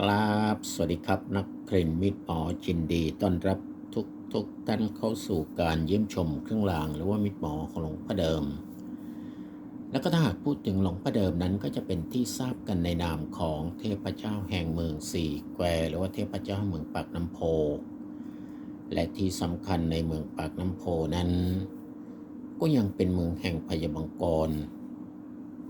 กราบสวัสดีครับ นักเครนมิตรหมอจินดีต้อนรับทุกทุกท่านเข้าสู่การเยี่ยมชมเครื่องราง หรือว่ามิตรหมอของหลวงพ่อเดิม แล้วก็ถ้าหากพูดถึงหลวงพ่อเดิมนั้นก็จะเป็นที่ทราบกันในนามของเทพเจ้าแห่งเมืองสี่แควหรือว่าเทพเจ้าเมืองปากน้ำโพ และที่สำคัญในเมืองปากน้ำโพนั้น ก็ยังเป็นเมืองแห่งพยาบังกร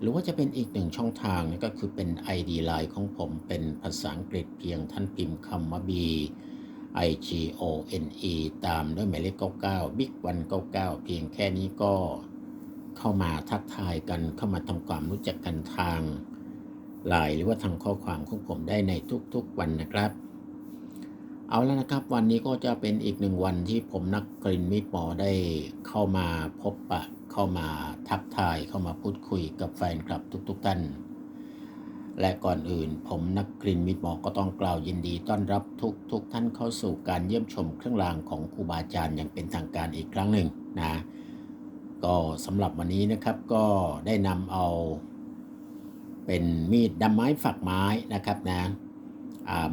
หรือว่าจะเป็นอีกหนึ่งช่องทางนั่นก็คือเป็น ID Line ของผมเป็นภาษาอังกฤษเพียงท่านพิมพ์คำว่า B I G O N E ตามด้วยหมายเลข 99 Big 199 เพียงแค่นี้ก็เข้ามาทักทายกันเข้ามาทำความรู้จักกันทางไลน์หรือว่าทางข้อความของผมได้ในทุกๆวันนะครับ เอาแล้วนะครับ วันนี้ก็จะเป็นอีกหนึ่งวันที่ผมนักกลิ่นมิตรหมอได้เข้ามาพบปะ เข้ามาทักทายเข้ามาพูดคุยกับแฟนคลับทุกๆท่าน และก่อนอื่น ผมนักกลิ่นมิตรหมอก็ต้องกล่าวยินดีต้อนรับทุกทุกท่านเข้าสู่การเยี่ยมชมเครื่องรางของครูบาอาจารย์อย่างเป็นทางการอีกครั้งหนึ่งนะก็สำหรับวันนี้นะครับก็ได้นำเอาเป็นมีดดำไม้ฝักไม้นะครับนะ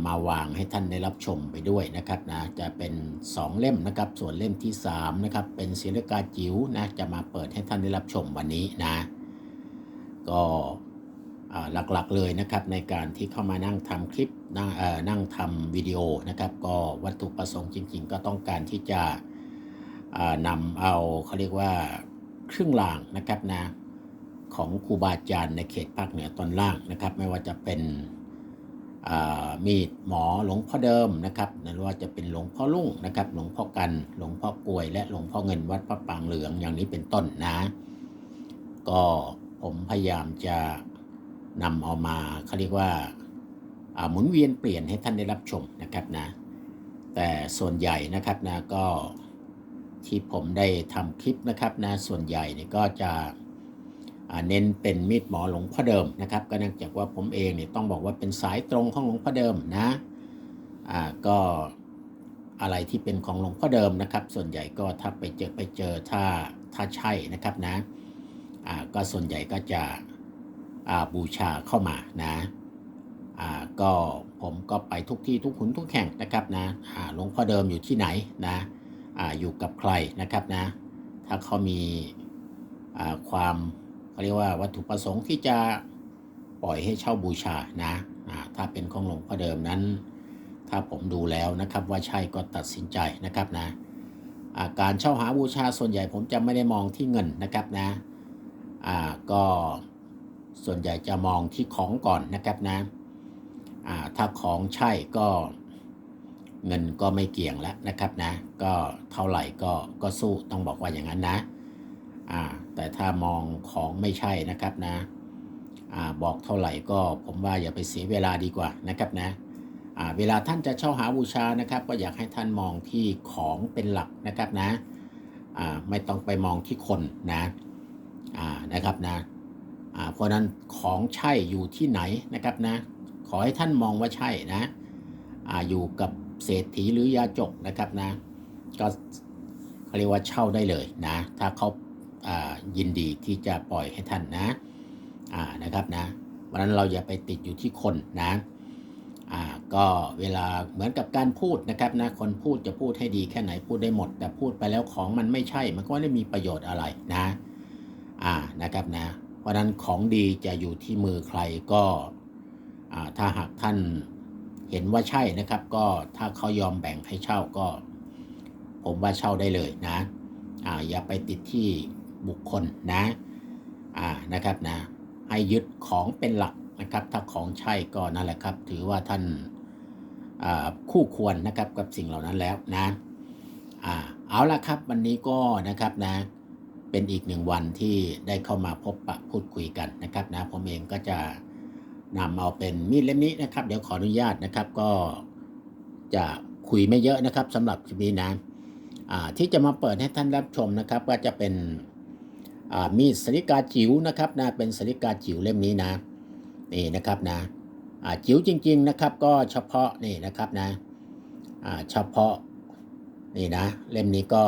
มาวางให้ท่านได้รับชมไปด้วยนะครับนะจะเป็น 2 เล่มนะครับ ส่วนเล่มที่3นะครับเป็นศิลกาจิ๋วนะจะมาเปิดให้ท่านได้รับชมวันนี้นะก็หลักๆเลยนะครับในการที่เข้ามานั่งทำคลิปนั่งนั่งทำวิดีโอนะครับ ก็วัตถุประสงค์จริง ๆ ก็ต้องการที่จะนำเอาเขาเรียกว่าเครื่องรางนะครับนะของครูบาอาจารย์ในเขตภาคเหนือตอนล่างนะครับ ไม่ว่าจะเป็น มีหมอหลวงพ่อเดิมนะครับหรือว่าจะเป็นหลวงพ่อลุ่งนะครับ หลวงพ่อกัน หลวงพ่อกลวย และหลวงพ่อเงินวัดพระปางเหลืองอย่างนี้เป็นต้นนะ ก็ผมพยายามจะนำเอามาเขาเรียกว่าหมุนเวียนเปลี่ยนให้ท่านได้รับชมนะครับนะ แต่ส่วนใหญ่นะครับนะก็ที่ผมได้ทำคลิปนะครับนะส่วนใหญ่เนี่ยก็จะ เน้นเป็นมีดหมอหลวงพ่อเดิมนะครับ ก็เนื่องจากว่าผมเองเนี่ยต้องบอกว่าเป็นสายตรงของหลวงพ่อเดิมนะอ่าก็อะไรที่เป็นของหลวงพ่อเดิมนะครับ ส่วนใหญ่ก็ถ้าไปเจอไปเจอถ้าถ้าใช่นะครับนะอ่าก็ส่วนใหญ่ก็จะอ่าบูชาเข้ามานะอ่าก็ผมก็ไปทุกที่ทุกหุนทุกแห่งนะครับนะอ่าหลวงพ่อเดิมอยู่ที่ไหนนะอ่าอยู่กับใครนะครับนะ ถ้าเขามีอ่าความ เขาเรียกว่าวัตถุประสงค์ที่จะปล่อยให้เช่าบูชานะถ้าเป็นของหลวงพ่อเดิมนั้น ถ้าผมดูแล้วนะครับว่าใช่ก็ตัดสินใจนะครับนะาการเช่าหาบูชาส่วนใหญ่ผมจะไม่ได้มองที่เงินนะครับนะก็ส่วนใหญ่จะมองที่ของก่อนนะครับนะถ้าของใช่ก็เงินก็ไม่เกี่ยงแล้วนะครับนะ ก็เท่าไหร่ก็ก็สู้ต้องบอกว่าอย่างนั้นนะ อ่าแต่ถ้ามองของไม่ใช่นะครับนะอ่าบอกเท่าไหร่ก็ผมว่าอย่าไปเสียเวลาดีกว่านะครับนะอ่าเวลาท่านจะเช่าหาบูชานะครับ ก็อยากให้ท่านมองที่ของเป็นหลักนะครับนะอ่าไม่ต้องไปมองที่คนนะอ่านะครับนะอ่าเพราะนั้นของใช่อยู่ที่ไหนนะครับนะขอให้ท่านมองว่าใช่นะอ่าอยู่กับเศรษฐีหรือยาจกนะครับนะก็เรียกว่าเช่าได้เลยนะ ถ้าเขา ยินดีที่จะปล่อยให้ท่านนะนะครับนะวันนั้นเราอย่าไปติดอยู่ที่คนนะก็เวลาเหมือนกับการพูดนะครับนะคนพูดจะพูดให้ดีแค่ไหนพูดได้หมด แต่พูดไปแล้วของมันไม่ใช่มันก็ไม่ได้มีประโยชน์อะไรนะอ่านะครับนะเพราะนั้นของดีจะอยู่ที่มือใครก็ถ้าหากท่านเห็นว่าใช่นะครับ ก็ถ้าเขายอมแบ่งให้เช่าก็ ผมว่าเช่าได้เลยนะอ่าอย่าไปติดที่ บุคคลนะอ่านะครับนะให้ยึดของเป็นหลักนะครับ ถ้าของใช่ก็นั่นแหละครับ ถือว่าท่านคู่ควรนะครับกับสิ่งเหล่านั้นแล้วนะอ่าเอาละครับวันนี้ก็นะครับนะเป็นอีกหนึ่งวันที่ได้เข้ามาพบปะพูดคุยกันนะครับนะผมเองก็จะนำเอาเป็นมีดเล่มนี้นะครับ เดี๋ยวขออนุญาตนะครับก็จะคุยไม่เยอะนะครับสำหรับคลิปนี้นะที่จะมาเปิดให้ท่านรับชมนะครับ ก็จะเป็น มีดสริกาจิ๋วนะครับนะเป็นสริกาจิ๋วเล่มนี้นะนี่นะครับนะอาจิ๋วจริง ๆนะครับ ก็เฉพาะนี่นะครับนะอาเฉพาะนี่นะเล่มนี้ก็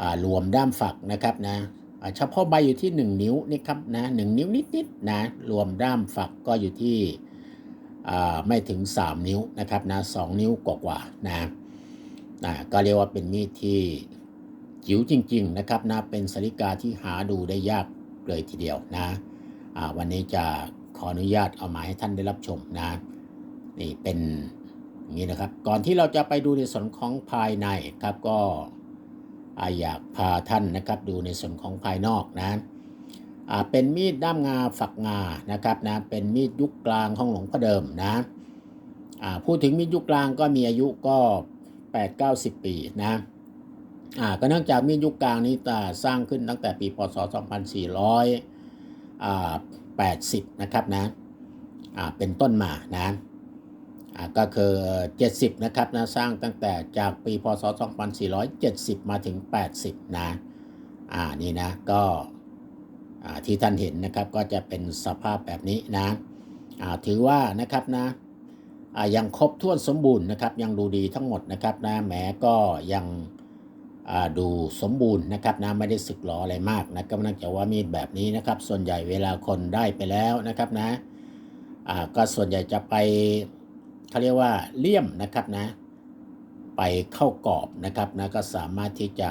อารวมด้ามฝักนะครับนะอาเฉพาะใบอยู่ที่ 1 นิ้วนี่ครับนะหนึ่งนิ้วนิดๆนะรวมด้ามฝักก็อยู่ที่อาไม่ถึง 3 นิ้วนะครับนะสนิ้วกว่าๆนะนะก็เรียกว่าเป็นมีดที่ จิ๋วจริง ๆ นะครับนะเป็นสริกาที่หาดูได้ยากเลยทีเดียวนะวันนี้จะขออนุญาตเอามาให้ท่านได้รับชมนะนี่เป็นนี้นะครับ ก่อนที่เราจะไปดูในส่วนของภายในครับก็ออยากพาท่านนะครับดูในส่วนของภายนอกนะเป็นมีดด้ามงาฝักงานะครับนะเป็นมีดยุคกลางของหลวงพ่อเดิมนะพูดถึงมีดยุคกลางก็มีอายุก็ 8 9 0 ปีนะ อ่าก็เนื่องจากมียุคกลางนี้อ่สร้างขึ้นตั้งแต่ปีพศ 2400อ่า80 นะครับนะอ่าเป็นต้นมานะอ่าก็คือ 70 นะครับนะสร้างตั้งแต่จากปีพศ 2470 มาถึง 80 นะอ่านี่นะก็อ่าที่ท่านเห็นนะครับก็จะเป็นสภาพแบบนี้นะอ่าถือว่านะครับนะอ่ายังครบถ้วนสมบูรณ์นะครับยังดูดีทั้งหมดนะครับนะแหมก็ยัง ดูสมบูรณ์นะครับนะไม่ได้สึกหรออะไรมากนะก็นื่องจากว่ามีดแบบนี้นะครับ ส่วนใหญ่เวลาคนได้ไปแล้วนะครับนะก็ส่วนใหญ่จะไปเขาเรียกว่าเลี่ยมนะครับนะ ไปเข้ากรอบนะครับนะก็สามารถที่จะ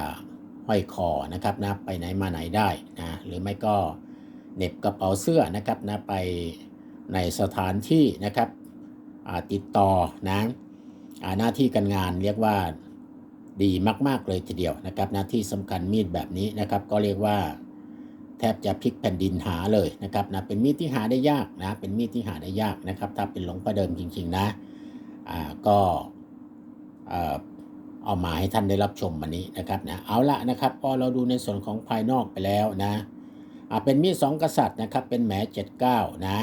ห้อยคอนะครับนะไปไหนมาไหนได้นะหรือไม่ก็เหน็บกระเป๋าเสื้อนะครับนะไปในสถานที่นะครับติดต่อนะหน้าที่การงานเรียกว่า ดีมาก ๆ เลยทีเดียวนะครับหน้าที่สำคัญมีดแบบนี้นะครับ ก็เรียกว่า แทบจะพลิกแผ่นดินหาเลยนะครับนะเป็นมีดที่หาได้ยากนะเป็นมีดที่หาได้ยากนะครับ ถ้าเป็นหลงพ่อเดิมจริง ๆ นะอ่าก็เอามาให้ท่านได้รับชมวันนี้นะครับนะเอาละนะครับพอเราดูในส่วนของภายนอกไปแล้วนะอ่าเป็นมีดสองกษัตริย์นะครับ เป็นแหมเจ็ดเก้านะ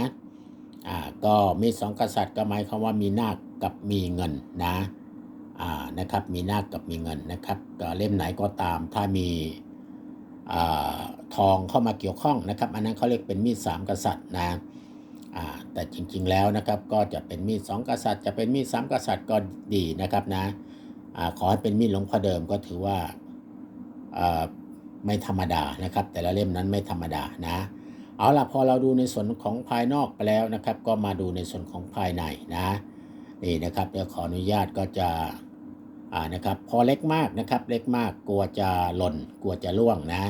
อ่าก็มีดสองกษัตริย์ก็หมายความว่ามีนาคกับมีเงินนะอ่ นะครับมีนาคกับมีเงินนะครับเล่มไหนก็ตามถ้ามีอทองเข้ามาเกี่ยวข้องนะครับ อันนั้นเขาเรียกเป็นมีดสามกษัตริย์นะอ่าแต่จริงๆแล้วนะครับก็จะเป็นมีดสองกษัตริย์ จะเป็นมีดสามกษัตริย์ก็ดีนะครับนะอขอให้เป็นมีดหลวงพ่อเดิมก็ถือว่าไม่ธรรมดานะครับ แต่ละเล่มนั้นไม่ธรรมดานะเอาล่ะพอเราดูในส่วนของภายนอกไปแล้วนะครับ ก็มาดูในส่วนของภายในนะนี่นะครับเดี๋ยวขออนุญาตก็จะ อ่านะครับพอเล็กมากนะครับเล็กมากกลัวจะหล่นกลัวจะล่วงนะ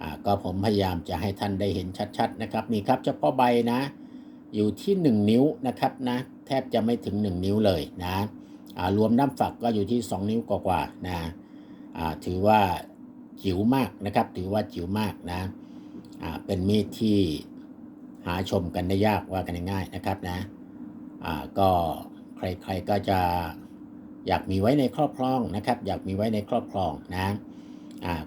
อ่าก็ผมพยายามจะให้ท่านได้เห็นชัดๆนะครับนี่ครับเฉพาะใบนะ อยู่ที่ 1 นิ้วนะครับนะแทบจะไม่ถึง 1 นิ้วเลยนะรวมน้ำฝักก็อยู่ที่ 2 นิ้วกว่าๆนะถือว่าจิ๋วมากนะครับ ถือว่าจิ๋วมากนะเป็นมีดที่หาชมกันได้ยากว่ากันง่ายๆนะครับนะก็ใครๆก็จะ อยากมีไว้ในครอบครองนะครับ อยากมีไว้ในครอบครองนะ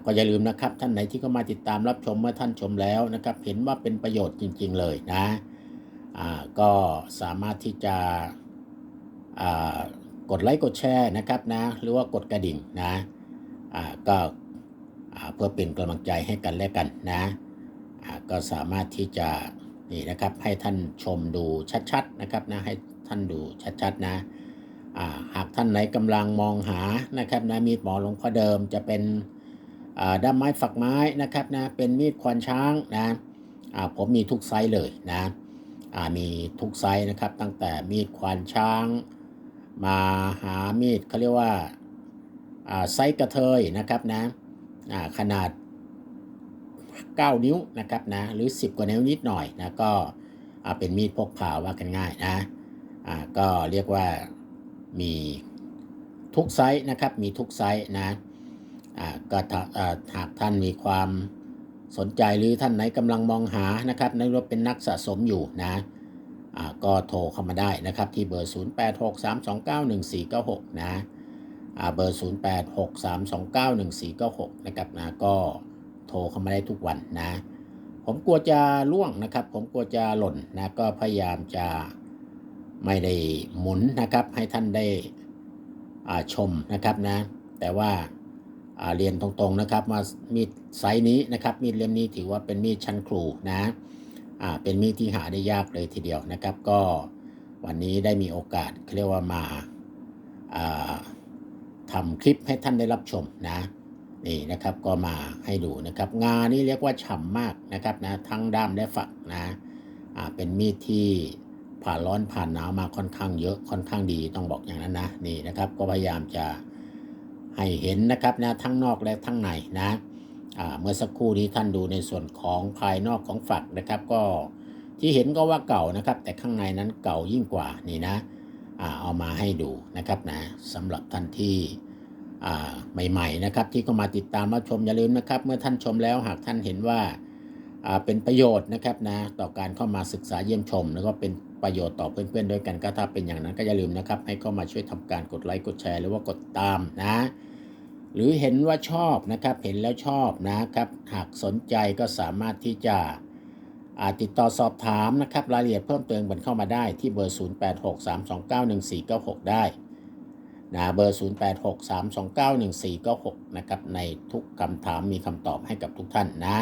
ก็อย่าลืมนะครับท่านไหนที่เข้ามาติดตามรับชมเมื่อท่านชมแล้วนะครับ เห็นว่าเป็นประโยชน์จริง ๆ เลยนะก็สามารถที่จะกดไลค์กดแชร์นะครับนะหรือว่ากดกระดิ่งนะอ่าก็เพื่อเป็นกำลังใจให้กันและกันนะก็สามารถที่จะนี่นะครับให้ท่านชมดูชัดๆนะครับนะให้ท่านดูชัดๆนะ หากท่านไหนกำลังมองหานะครับนะมีดหมอหลวงพ่อเดิมจะเป็นด้ามไม้ฝักไม้นะครับนะเป็นมีดควานช้างนะผมมีทุกไซส์เลยนะมีทุกไซส์นะครับ ตั้งแต่มีดควานช้าง มาหามีดเขาเรียกว่าไซส์กระเทยนะครับนะขนาด 9 นิ้วนะครับนะหรือ 10 กว่านิ้วนิดหน่อยนะก็เป็นมีดพกพาว่ากันง่ายนะก็เรียกว่า มีทุกไซส์นะครับ มีทุกไซส์นะก็หากท่านมีความสนใจหรือท่านไหนกำลังมองหานะครับในรถเป็นนักสะสมอยู่นะก็โทรเข้ามาได้นะครับที่เบอร์ 0863291496 นะเบอร์ 0863291496 นะครับนะก็โทรเข้ามาได้ทุกวันนะ ผมกลัวจะล่วงนะครับ ผมกลัวจะหล่นนะก็พยายามจะ ไม่ได้หมุนนะครับ ให้ท่านได้ชมนะครับนะ แต่ว่าาเรียนตรงๆนะครับว่ามีดไซส์นี้นะครับมีดเล่มนี้ถือว่าเป็นมีดชั้นครูนะเป็นมีดที่หาได้ยากเลยทีเดียวนะครับ ก็วันนี้ได้มีโอกาสเรียกว่ามาาทำคลิปให้ท่านได้รับชมนะนี่นะครับก็มาให้ดูนะครับ งานนี้เรียกว่าฉ่ำมากนะครับนะทั้งด้ามและฝักนะเป็นมีดที่ ผ่านร้อนผ่านหนาวมาค่อนข้างเยอะค่อนข้างดีต้องบอกอย่างนั้นนะนี่นะครับ ก็พยายามจะให้เห็นนะครับนะทั้งนอกและทั้งในนะเมื่อสักครู่นี้ท่านดูในส่วนของภายนอกของฝักนะครับ ก็ที่เห็นก็ว่าเก่านะครับ แต่ข้างในนั้นเก่ายิ่งกว่านี่นะเอามาให้ดูนะครับนะสำหรับท่านที่ใหม่ๆนะครับ ที่เข้ามาติดตามรับชมอย่าลืมนะครับ เมื่อท่านชมแล้วหากท่านเห็นว่าเป็นประโยชน์นะครับนะต่อการเข้ามาศึกษาเยี่ยมชม แล้วก็เป็น ประโยชน์ต่อเพื่อนๆด้วยกันก็ถ้าเป็นอย่างนั้นก็อย่าลืมนะครับ ให้เข้ามาช่วยทำการกดไลค์กดแชร์หรือว่ากดตามนะ หรือเห็นว่าชอบนะครับ เห็นแล้วชอบนะครับ หากสนใจก็สามารถที่จะติดต่อสอบถามนะครับรายละเอียดเพิ่มเติมกันเข้ามาได้ที่เบอร์ 0863291496 ได้นะเบอร์ 0863291496 นะครับ ในทุกคำถามมีคำตอบให้กับทุกท่านนะ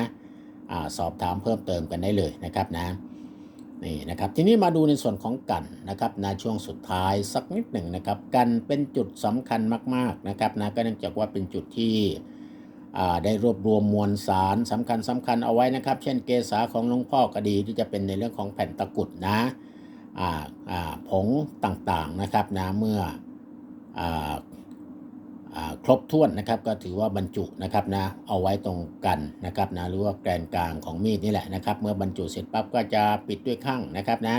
อาสอบถามเพิ่มเติมกันได้เลยนะครับนะ นี่นะครับทีนี้มาดูในส่วนของกันนะครับในช่วงสุดท้ายสักนิดหนึ่งนะครับ กันเป็นจุดสำคัญมากๆนะครับนะก็เนื่องจากว่าเป็นจุดที่ได้รวบรวมมวลสารสำคัญสำคัญเอาไว้นะครับ เช่นเกษาของหลวงพ่อก็ดีที่จะเป็นในเรื่องของแผ่นตะกุดนะผงต่างๆนะครับนะเมื่ออ ครบถ้วนนะครับก็ถือว่าบรรจุนะครับนะเอาไว้ตรงกันนะครับนะหรือว่าแกนกลางของมีดนี่แหละนะครับ เมื่อบรรจุเสร็จปั๊บก็จะปิดด้วยข้างนะครับนะ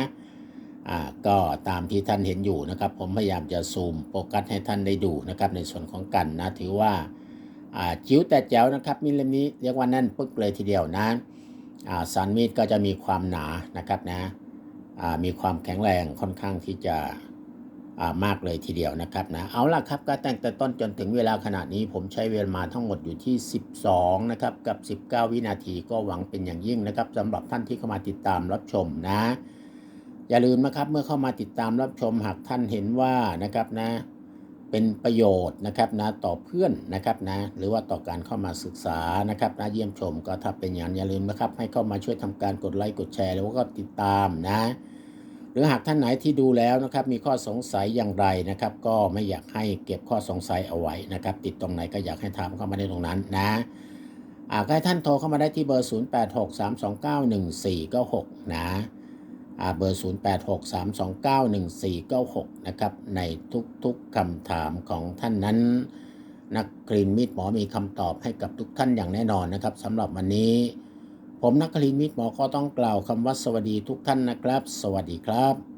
ก็ตามที่ท่านเห็นอยู่นะครับ ผมพยายามจะซูมโฟกัสให้ท่านได้ดูนะครับในส่วนของกันนะถือว่าจิ๋วแต่แจ๋วนะครับมีดเล่มนี้เรียกว่าแน่นปึ๊กเลยทีเดียวนะสันมีดก็จะมีความหนานะครับนะมีความแข็งแรงค่อนข้างที่จะ มากเลยทีเดียวนะครับนะเอาล่ะครับก็ตั้งแต่ต้นจนถึงเวลาขณะนี้ ผมใช้เวลามาทั้งหมดอยู่ที่ 12นะครับกับ 19 วินาทีก็หวังเป็นอย่างยิ่งนะครับสำหรับท่านที่เข้ามาติดตามรับชมนะ อย่าลืมนะครับเมื่อเข้ามาติดตามรับชมหากท่านเห็นว่านะครับนะเป็นประโยชน์นะครับนะต่อเพื่อนนะครับนะหรือว่าต่อการเข้ามาศึกษานะครับนะเยี่ยมชมก็ถ้าเป็นอย่างนั้นอย่าลืมนะครับ ให้เข้ามาช่วยทำการกดไลค์กดแชร์แล้วก็ติดตามนะ หรือหากท่านไหนที่ดูแล้วนะครับมีข้อสงสัยอย่างไรนะครับ ก็ไม่อยากให้เก็บข้อสงสัยเอาไว้นะครับ ติดตรงไหนก็อยากให้ถามเข้ามาในตรงนั้นนะอาให้ท่านโทรเข้ามาได้ที่เบอร์ 0863291496 นะอ่าเบอร์ 0863291496 นะครับ ในทุกๆคำถามของท่านนั้น นักกรีนมีดหมอมีคำตอบให้กับทุกท่านอย่างแน่นอนนะครับสำหรับวันนี้ ผมนักกรีนมิตรหมอก็ต้องกล่าวคำว่าสวัสดีทุกท่านนะครับ สวัสดีครับ